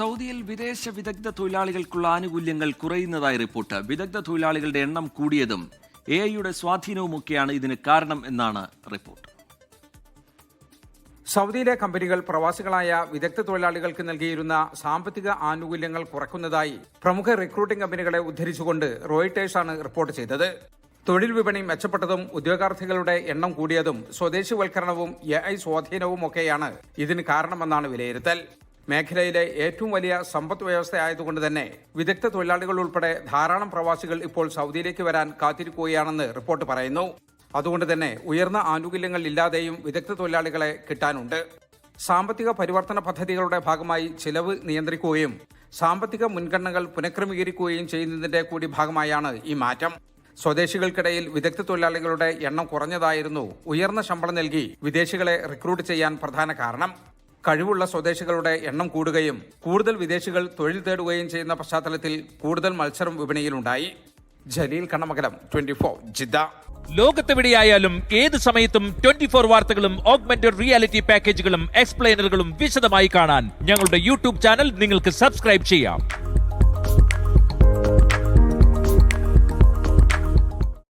സൗദിയിൽ വിദേശ വിദഗ്ധ തൊഴിലാളികൾക്കുള്ള ആനുകൂല്യങ്ങൾ കുറയുന്നതായി റിപ്പോർട്ട്. വിദഗ്ധ തൊഴിലാളികളുടെ എണ്ണം കൂടിയതും എ ഐയുടെ സ്വാധീനവുമൊക്കെയാണ് ഇതിന് കാരണം എന്നാണ് റിപ്പോർട്ട്. സൗദിയിലെ കമ്പനികൾ പ്രവാസികളായ വിദഗ്ധ തൊഴിലാളികൾക്ക് നൽകിയിരുന്ന സാമ്പത്തിക ആനുകൂല്യങ്ങൾ കുറക്കുന്നതായി പ്രമുഖ റിക്രൂട്ടിംഗ് കമ്പനികളെ ഉദ്ധരിച്ചുകൊണ്ട് റോയിട്ടേഴ്സാണ് റിപ്പോർട്ട് ചെയ്തത്. തൊഴിൽ വിപണി മെച്ചപ്പെട്ടതും ഉദ്യോഗാർത്ഥികളുടെ എണ്ണം കൂടിയതും സ്വദേശിവൽക്കരണവും എ ഐ സ്വാധീനവും ഒക്കെയാണ് ഇതിന് കാരണമെന്നാണ് വിലയിരുത്തൽ. മേഖലയിലെ ഏറ്റവും വലിയ സമ്പദ് വ്യവസ്ഥയായതുകൊണ്ട് തന്നെ വിദഗ്ധ തൊഴിലാളികൾ ഉൾപ്പെടെ ധാരാളം പ്രവാസികൾ ഇപ്പോൾ സൗദിയിലേക്ക് വരാൻ കാത്തിരിക്കുകയാണെന്ന് റിപ്പോർട്ട് പറയുന്നു. അതുകൊണ്ട് തന്നെ ഉയർന്ന ആനുകൂല്യങ്ങൾ ഇല്ലാതെയും വിദഗ്ധ തൊഴിലാളികളെ കിട്ടാനുണ്ട്. സാമ്പത്തിക പരിവർത്തന പദ്ധതികളുടെ ഭാഗമായി ചിലവ് നിയന്ത്രിക്കുകയും സാമ്പത്തിക മുൻഗണനകൾ പുനഃക്രമീകരിക്കുകയും ചെയ്യുന്നതിന്റെ കൂടി ഭാഗമായാണ് ഈ മാറ്റം. സ്വദേശികൾക്കിടയിൽ വിദഗ്ധ തൊഴിലാളികളുടെ എണ്ണം കുറഞ്ഞതായിരുന്നു. ഉയർന്ന ശമ്പളം നൽകി വിദേശികളെ റിക്രൂട്ട് ചെയ്യാൻ പ്രധാന കാരണം. കഴിവുള്ള സ്വദേശികളുടെ എണ്ണം കൂടുകയും കൂടുതൽ വിദേശികൾ തൊഴിൽ തേടുകയും ചെയ്യുന്ന പശ്ചാത്തലത്തിൽ കൂടുതൽ മത്സരം വിപണിയിലുണ്ടായി. Jaleel Kannamakalam twenty four Jeddah ലോകത്തെവിടെയായാലും ഏത് സമയത്തും ട്വന്റി ഫോർ വാർത്തകളും ഓഗ്മെന്റഡ് റിയാലിറ്റി പാക്കേജുകളും എക്സ്പ്ലെയിനറുകളും വിശദമായി കാണാൻ ഞങ്ങളുടെ യൂട്യൂബ് ചാനൽ നിങ്ങൾക്ക് സബ്സ്ക്രൈബ് ചെയ്യാം.